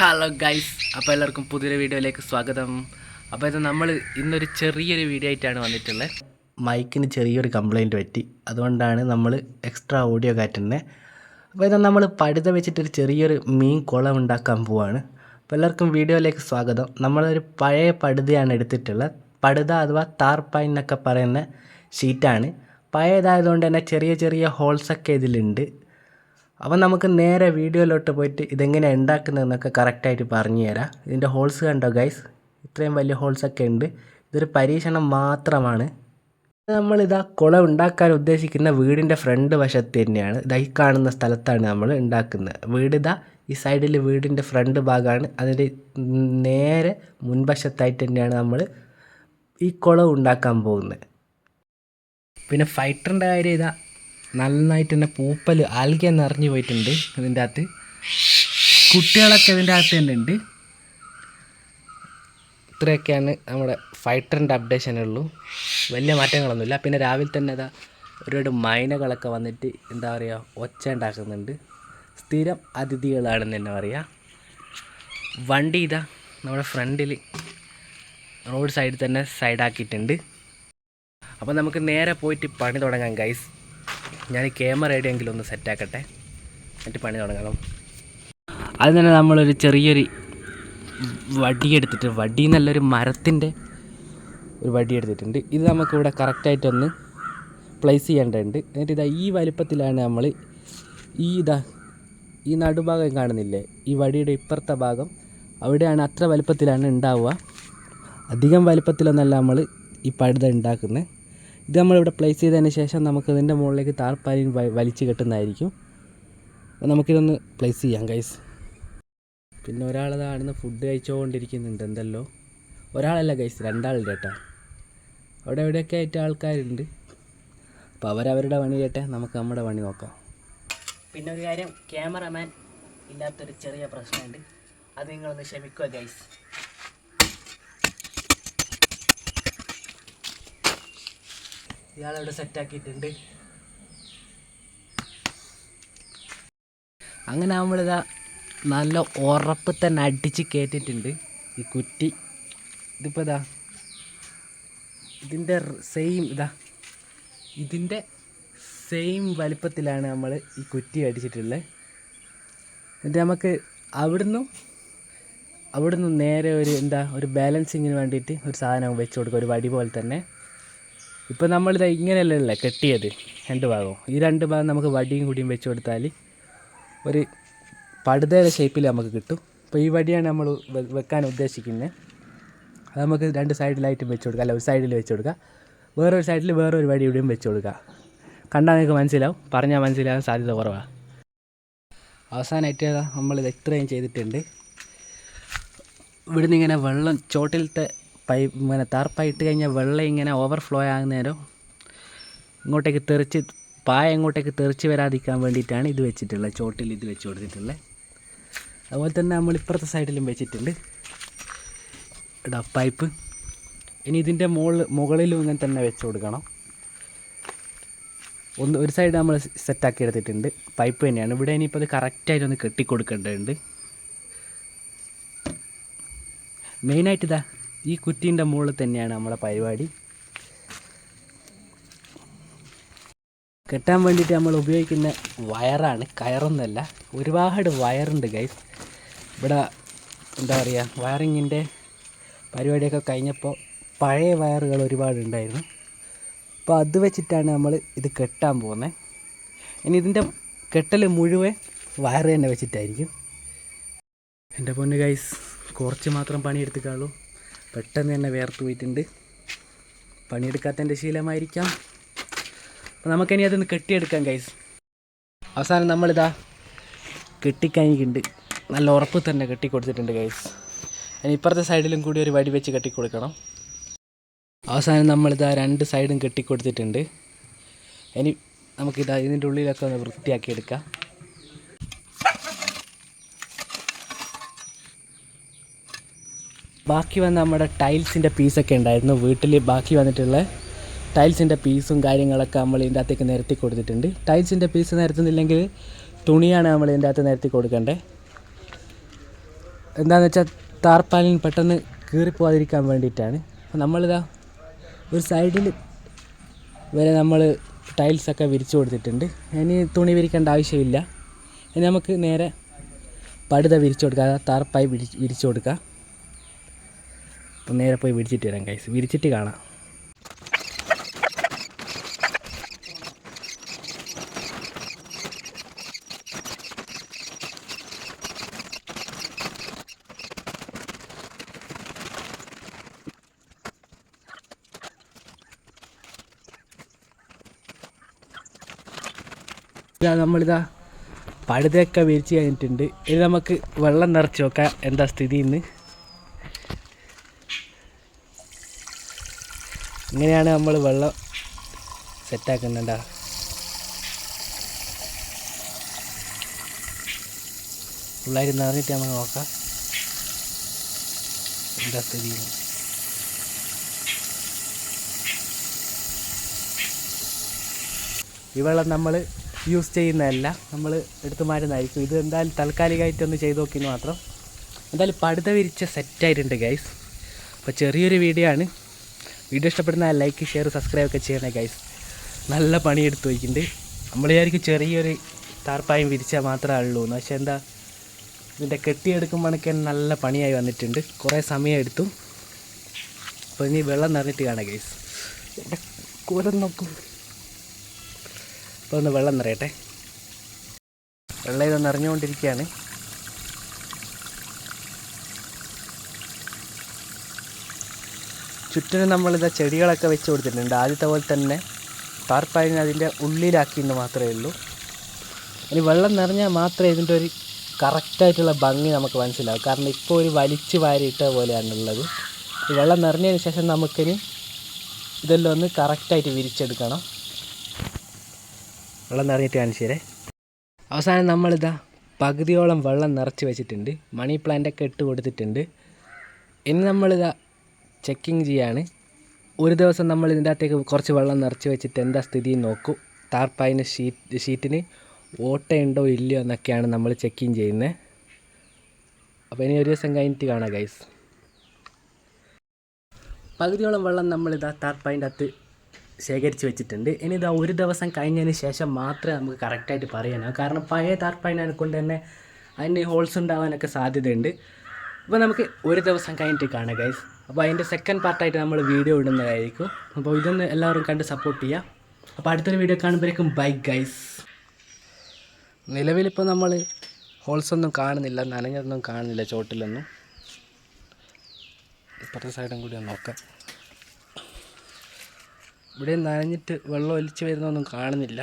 Hello guys അപ്പോൾ എല്ലാവർക്കും പുതിയൊരു വീഡിയോയിലേക്ക് സ്വാഗതം. അപ്പോൾ ഇത് നമ്മൾ ഇന്നൊരു ചെറിയൊരു വീഡിയോ ആയിട്ടാണ് വന്നിട്ടുള്ളത് മൈക്കിന് ചെറിയൊരു കംപ്ലൈന്റ് പറ്റി. അതുകൊണ്ടാണ് നമ്മൾ എക്സ്ട്രാ ഓഡിയോ കാറ്റുന്നത് അപ്പോൾ ഇത് നമ്മൾ പടുത വെച്ചിട്ടൊരു ചെറിയൊരു മീൻ കുളം ഉണ്ടാക്കാൻ പോവാണ്. അപ്പോൾ എല്ലാവർക്കും വീഡിയോയിലേക്ക് സ്വാഗതം. നമ്മളൊരു പഴയ പടുതയാണ് എടുത്തിട്ടുള്ളത്. പടുത അഥവാ താർപ്പായി എന്നൊക്കെ പറയുന്ന ഷീറ്റാണ് പഴയതായതുകൊണ്ട് തന്നെ ചെറിയ ചെറിയ ഹോൾസൊക്കെ ഇതിലുണ്ട്. അപ്പം നമുക്ക് നേരെ വീഡിയോയിലോട്ട് പോയിട്ട് ഇതെങ്ങനെയാണ് ഉണ്ടാക്കുന്നതെന്നൊക്കെ കറക്റ്റായിട്ട് പറഞ്ഞു തരാം. ഇതിന്റെ ഹോൾസ് കണ്ടോ ഗൈസ് ഇത്രയും വലിയ ഹോൾസൊക്കെ ഉണ്ട്. ഇതൊരു പരീക്ഷണം മാത്രമാണ്. നമ്മളിതാ കുളം ഉണ്ടാക്കാൻ ഉദ്ദേശിക്കുന്ന വീടിന്റെ ഫ്രണ്ട് വശത്ത് തന്നെയാണ്. ഇതായി കാണുന്ന സ്ഥലത്താണ് നമ്മൾ ഉണ്ടാക്കുന്നത്. വീട് ഇതാ ഈ സൈഡിൽ വീടിന്റെ ഫ്രണ്ട് ഭാഗമാണ് അതിന്റെ നേരെ മുൻവശത്തായിട്ട് തന്നെയാണ് നമ്മൾ ഈ കുളം ഉണ്ടാക്കാൻ പോകുന്നത്. പിന്നെ ഫൈറ്ററിന്റെ കാര്യം ഇതാ നന്നായിട്ട് തന്നെ പൂപ്പൽ ആൽഗ നിറഞ്ഞു പോയിട്ടുണ്ട് ഇതിന്റെ അകത്ത്. കുട്ടികളൊക്കെ ഇതിന്റെ അകത്ത് തന്നെ ഉണ്ട്. ഇത്രയൊക്കെയാണ് നമ്മുടെ ഫൈറ്ററിന്റെ അപ്ഡേഷൻ ഉള്ളൂ. വലിയ മാറ്റങ്ങളൊന്നുമില്ല. പിന്നെ രാവിലെ തന്നെ അതാ ഒരുപാട് മൈനകളൊക്കെ വന്നിട്ട് എന്താ പറയുക ഒച്ച ഉണ്ടാക്കുന്നുണ്ട്. സ്ഥിരം അതിഥികളാണെന്ന് തന്നെ പറയുക വണ്ടി ഇതാ നമ്മുടെ ഫ്രണ്ടിൽ റോഡ് സൈഡിൽ തന്നെ സൈഡാക്കിയിട്ടുണ്ട് അപ്പോൾ നമുക്ക് നേരെ പോയിട്ട് പണി തുടങ്ങാം ഗൈസ് ഞാൻ ക്യാമറ എവിടെയെങ്കിലും ഒന്ന് സെറ്റാക്കട്ടെ എന്നിട്ട് പണി തുടങ്ങണം. അത് തന്നെ നമ്മളൊരു ചെറിയൊരു വടിയെടുത്തിട്ട് വടി നല്ലൊരു മരത്തിന്റെ ഒരു വടി എടുത്തിട്ടുണ്ട്. ഇത് നമുക്കിവിടെ കറക്റ്റായിട്ടൊന്ന് പ്ലേസ് ചെയ്യേണ്ടതുണ്ട്. എന്നിട്ട് ഇതാ ഈ വലിപ്പത്തിലാണ് നമ്മൾ ഈ ഇതാ ഈ നടുഭാഗം കാണുന്നില്ലേ? ഈ വടിയുടെ ഇപ്പുറത്തെ ഭാഗം. അവിടെയാണ് അത്ര വലിപ്പത്തിലാണ് ഉണ്ടാവുക. അധികം വലിപ്പത്തിലൊന്നല്ല നമ്മൾ ഈ പഴുത ഉണ്ടാക്കുന്നത്. ഇത് നമ്മളിവിടെ പ്ലേസ് ചെയ്തതിന് ശേഷം നമുക്ക് ഇതിന്റെ മുകളിലേക്ക് താർപ്പാലിൻ വലിച്ചു കെട്ടുന്നതായിരിക്കും. അപ്പോൾ നമുക്കിതൊന്ന് പ്ലേസ് ചെയ്യാം ഗൈസ് പിന്നെ ഒരാളത് ആടുന്ന് ഫുഡ് കഴിച്ചുകൊണ്ടിരിക്കുന്നുണ്ട് എന്തല്ലോ? ഒരാളല്ല ഗൈസ് രണ്ടാളുണ്ട് കേട്ടോ. അവിടെ എവിടെയൊക്കെ ആയിട്ട് ആൾക്കാരുണ്ട്. അപ്പോൾ അവരവരുടെ പണി കേട്ടെ. നമുക്ക് നമ്മുടെ പണി നോക്കാം. പിന്നെ ഒരു കാര്യം ക്യാമറമാൻ ഇല്ലാത്തൊരു ചെറിയ പ്രശ്നമുണ്ട്. അത് നിങ്ങളൊന്ന് ക്ഷമിക്കുക ഗൈസ് ഇയാളവിടെ സെറ്റാക്കിയിട്ടുണ്ട് അങ്ങനെ നമ്മളിതാ നല്ല ഉറപ്പ് തന്നെ അടിച്ച് കയറ്റിയിട്ടുണ്ട് ഈ കുറ്റി. ഇതിപ്പോൾ ഇതാ ഇതിന്റെ സെയിം ഇതാ ഇതിന്റെ സെയിം വലിപ്പത്തിലാണ് നമ്മൾ ഈ കുറ്റി അടിച്ചിട്ടുള്ളത്. എന്നിട്ട് നമുക്ക് അവിടുന്ന് അവിടുന്ന് നേരെ ഒരു എന്താ ഒരു ബാലൻസിങ്ങിന് വേണ്ടിയിട്ട് ഒരു സാധനം വെച്ച് കൊടുക്കുക ഒരു വടി പോലെ തന്നെ. ഇപ്പോൾ നമ്മളിത് ഇങ്ങനെയല്ലല്ലേ കെട്ടിയത് രണ്ട് ഭാഗവും. ഈ രണ്ട് ഭാഗം നമുക്ക് വടിയും കൂടിയും വെച്ച് കൊടുത്താൽ ഒരു പടുതയുടെ ഷേപ്പിൽ നമുക്ക് കിട്ടും. അപ്പോൾ ഈ വടിയാണ് നമ്മൾ വെക്കാൻ ഉദ്ദേശിക്കുന്നത് അത് നമുക്ക് രണ്ട് സൈഡിലായിട്ടും വെച്ച് കൊടുക്കാം. അല്ല ഒരു സൈഡിൽ വെച്ച് കൊടുക്കുക വേറൊരു സൈഡിൽ വേറൊരു വടി ഇവിടെയും വെച്ച് കൊടുക്കുക കണ്ടാൽ നിങ്ങൾക്ക് മനസ്സിലാവും. പറഞ്ഞാൽ മനസ്സിലാവാൻ സാധ്യത കുറവാണ് അവസാനമായിട്ട് നമ്മളിത് ഇത്രയും ചെയ്തിട്ടുണ്ട്. ഇവിടുന്ന് ഇങ്ങനെ വെള്ളം ചോട്ടിലത്തെ പൈപ്പ് ഇങ്ങനെ തറപ്പായിട്ട് കഴിഞ്ഞാൽ വെള്ളം ഇങ്ങനെ ഓവർഫ്ലോ ആകുന്നേരം ഇങ്ങോട്ടേക്ക് തെറിച്ച് പായ എങ്ങോട്ടേക്ക് തെറിച്ച് വരാതിരിക്കാൻ വേണ്ടിയിട്ടാണ് ഇത് വെച്ചിട്ടുള്ളത് ചോട്ടിൽ ഇത് വെച്ച് കൊടുത്തിട്ടുള്ളത്. അതുപോലെ തന്നെ നമ്മൾ ഇപ്പുറത്തെ സൈഡിലും വെച്ചിട്ടുണ്ട്. ഇടാ പൈപ്പ്. ഇനി ഇതിന്റെ മുകളിൽ മുകളിലും ഇങ്ങനെ തന്നെ വെച്ച് കൊടുക്കണം. ഒന്ന് ഒരു സൈഡ് നമ്മൾ സെറ്റാക്കി എടുത്തിട്ടുണ്ട്. പൈപ്പ് തന്നെയാണ്. ഇവിടെ ഇനിയിപ്പോൾ അത് കറക്റ്റായിട്ടൊന്ന് കെട്ടിക്കൊടുക്കേണ്ടതുണ്ട്. മെയിനായിട്ട് ഇതാ ഈ കുറ്റീന്റെ മുകളിൽ തന്നെയാണ് നമ്മുടെ പരിപാടി. കെട്ടാൻ വേണ്ടിയിട്ട് നമ്മൾ ഉപയോഗിക്കുന്ന വയറാണ് കയറൊന്നുമല്ല ഒരുപാട് വയറുണ്ട് ഗൈസ് ഇവിടെ എന്താ പറയുക വയറിങ്ങിന്റെ പരിപാടിയൊക്കെ കഴിഞ്ഞപ്പോൾ പഴയ വയറുകൾ ഒരുപാട് ഉണ്ടായിരുന്നു. അപ്പോൾ അത് വെച്ചിട്ടാണ് നമ്മൾ ഇത് കെട്ടാൻ പോകുന്നത്. ഇനി ഇതിന്റെ കെട്ടൽ മുഴുവൻ വയറ് തന്നെ വെച്ചിട്ടായിരിക്കും. എന്റെ പൊന്ന് ഗൈസ് കുറച്ച് മാത്രം പണിയെടുത്തിട്ടുള്ളൂ. പെട്ടെന്ന് തന്നെ വേർത്ത് പോയിട്ടുണ്ട്. പണിയെടുക്കാത്തതിന്റെ ശീലമായിരിക്കാം. അപ്പോൾ നമുക്കിനി അതൊന്ന് കെട്ടിയെടുക്കാം ഗൈസ് അവസാനം നമ്മളിതാ കെട്ടിക്കഴിഞ്ഞിട്ടുണ്ട്. നല്ല ഉറപ്പ് തന്നെ കെട്ടിക്കൊടുത്തിട്ടുണ്ട് ഗൈസ് ഇനി ഇപ്പുറത്തെ സൈഡിലും കൂടി ഒരു വടി വെച്ച് കെട്ടിക്കൊടുക്കണം. അവസാനം നമ്മളിതാ രണ്ട് സൈഡും കെട്ടിക്കൊടുത്തിട്ടുണ്ട്. ഇനി നമുക്കിതാ ഇതിന്റെ ഉള്ളിലൊക്കെ ഒന്ന് വൃത്തിയാക്കി എടുക്കാം ബാക്കി വന്ന നമ്മുടെ ടൈൽസിന്റെ പീസൊക്കെ ഉണ്ടായിരുന്നു. വീട്ടിൽ ബാക്കി വന്നിട്ടുള്ള ടൈൽസിന്റെ പീസും കാര്യങ്ങളൊക്കെ നമ്മൾ ഇതിന്റെ അകത്തേക്ക് നിരത്തി കൊടുത്തിട്ടുണ്ട്. ടൈൽസിന്റെ പീസ് നിരത്തുന്നില്ലെങ്കിൽ തുണിയാണ് നമ്മൾ ഇതിന്റെ അകത്ത് നിരത്തി കൊടുക്കേണ്ടത്. എന്താണെന്ന് വെച്ചാൽ താർപ്പാലിന് പെട്ടെന്ന് കീറിപ്പോവാതിരിക്കാൻ വേണ്ടിയിട്ടാണ്. അപ്പോൾ നമ്മളിതാ ഒരു സൈഡിൽ വരെ നമ്മൾ ടൈൽസൊക്കെ വിരിച്ചു കൊടുത്തിട്ടുണ്ട്. ഇനി തുണി വിരിക്കേണ്ട ആവശ്യമില്ല. ഇനി നമുക്ക് നേരെ പടുത വിരിച്ചു കൊടുക്കുക താർപ്പായി വിരിച്ചു കൊടുക്കുക അപ്പം നേരെ പോയി വിരിച്ചിട്ട് വരാം കൈസ് വിരിച്ചിട്ട് കാണാം. ഇതാ നമ്മളിതാ പഴുതൊക്കെ വിരിച്ച് കഴിഞ്ഞിട്ടുണ്ട്. ഇനി നമുക്ക് വെള്ളം നിറച്ച് നോക്കാം എന്താ സ്ഥിതി ഇന്ന് ഇങ്ങനെയാണ് നമ്മൾ വെള്ളം സെറ്റാക്കുന്നുണ്ട. പിള്ളേർ നിറഞ്ഞിട്ട് നമ്മൾ നോക്കാം. എന്താ സ്ഥിതി. ഈ വെള്ളം നമ്മൾ യൂസ് ചെയ്യുന്നതല്ല നമ്മൾ എടുത്തു മാറ്റുന്നതായിരിക്കും ഇത് എന്തായാലും താൽക്കാലികമായിട്ടൊന്ന് ചെയ്ത് നോക്കിയെന്ന് മാത്രം. എന്തായാലും പടുത വിരിച്ച സെറ്റായിട്ടുണ്ട് ഗൈസ് അപ്പോൾ ചെറിയൊരു വീഡിയോ ആണ്. വീഡിയോ ഇഷ്ടപ്പെടുന്ന ലൈക്ക് ഷെയർ സബ്സ്ക്രൈബ് ഒക്കെ ചെയ്യണേ ഗൈസ് നല്ല പണിയെടുത്ത് വയ്ക്കുന്നുണ്ട്. നമ്മൾ വിചാരിക്കും ചെറിയൊരു താർപ്പായം വിരിച്ചാൽ മാത്രമേ ഉള്ളൂ എന്ന് പക്ഷേ എന്താ ഇതിന്റെ കെട്ടിയെടുക്കുമ്പോഴൊക്കെ നല്ല പണിയായി വന്നിട്ടുണ്ട്. കുറേ സമയം എടുത്തു. അപ്പോൾ ഇനി വെള്ളം നിറഞ്ഞിട്ട് കാണാം ഗൈസ് കൂരം നോക്കും. അപ്പോൾ ഒന്ന് വെള്ളം നിറയട്ടെ. വെള്ളം ഇത് നിറഞ്ഞുകൊണ്ടിരിക്കുകയാണ്. ചുറ്റിനും നമ്മളിതാ ചെടികളൊക്കെ വെച്ച് കൊടുത്തിട്ടുണ്ട്. ആദ്യത്തെ പോലെ തന്നെ താർപ്പായിന് അതിന്റെ ഉള്ളിലാക്കിയെന്ന് മാത്രമേ ഉള്ളൂ. ഇനി വെള്ളം നിറഞ്ഞാൽ മാത്രമേ ഇതിന്റെ ഒരു കറക്റ്റായിട്ടുള്ള ഭംഗി നമുക്ക് മനസ്സിലാവും. കാരണം ഇപ്പോൾ ഒരു വലിച്ചു വാരിയിട്ട പോലെയാണുള്ളത് വെള്ളം നിറഞ്ഞതിന് ശേഷം നമുക്കിനി ഇതെല്ലാം ഒന്ന് കറക്റ്റായിട്ട് വിരിച്ചെടുക്കണം. വെള്ളം നിറഞ്ഞിട്ട് കാണിച്ചു തരേ അവസാനം നമ്മളിതാ പകുതിയോളം വെള്ളം നിറച്ച് വെച്ചിട്ടുണ്ട്. മണി പ്ലാന്റൊക്കെ ഇട്ട് കൊടുത്തിട്ടുണ്ട്. ഇനി നമ്മളിതാ ചെക്കിങ് ചെയ്യാണ്. ഒരു ദിവസം നമ്മൾ ഇതിന്റെ അകത്തേക്ക് കുറച്ച് വെള്ളം നിറച്ച് വെച്ചിട്ട് എന്താ സ്ഥിതി നോക്കും. താർപ്പായിന് ഷീറ്റ് ഷീറ്റിന് ഓട്ടയുണ്ടോ ഇല്ലയോ എന്നൊക്കെയാണ് നമ്മൾ ചെക്കിങ് ചെയ്യുന്നത്. അപ്പോൾ ഇനി ഒരു ദിവസം കഴിഞ്ഞിട്ട് കാണാം ഗൈസ് പകുതിയോളം വെള്ളം നമ്മളിതാ താർപ്പായിന്റെ അകത്ത് ശേഖരിച്ച് വെച്ചിട്ടുണ്ട്. ഇനി ഇതാ ഒരു ദിവസം കഴിഞ്ഞതിന് ശേഷം മാത്രമേ നമുക്ക് കറക്റ്റായിട്ട് പറയാനാവും. കാരണം പഴയ താർപ്പായിനെ കൊണ്ട് തന്നെ അതിന് ഹോൾസ് ഉണ്ടാവാനൊക്കെ സാധ്യതയുണ്ട്. അപ്പോൾ നമുക്ക് ഒരു ദിവസം കഴിഞ്ഞിട്ട് കാണാം ഗൈസ് അപ്പോൾ അതിന്റെ സെക്കൻഡ് പാർട്ടായിട്ട് നമ്മൾ വീഡിയോ ഇടുന്നതായിരിക്കും. അപ്പോൾ ഇതൊന്ന് എല്ലാവരും കണ്ട് സപ്പോർട്ട് ചെയ്യുക അപ്പോൾ അടുത്തൊരു വീഡിയോ കാണുമ്പോഴേക്കും ബൈ ഗൈസ് നിലവിലിപ്പോൾ നമ്മൾ ഹോൾസ് ഒന്നും കാണുന്നില്ല നനഞ്ഞതൊന്നും കാണുന്നില്ല ചോട്ടിലൊന്നും. ഇപ്പുറത്തെ സൈഡും കൂടി ഒന്ന് നോക്കാം. ഇവിടെ നനഞ്ഞിട്ട് വെള്ളം ഒലിച്ച് വരുന്നൊന്നും കാണുന്നില്ല.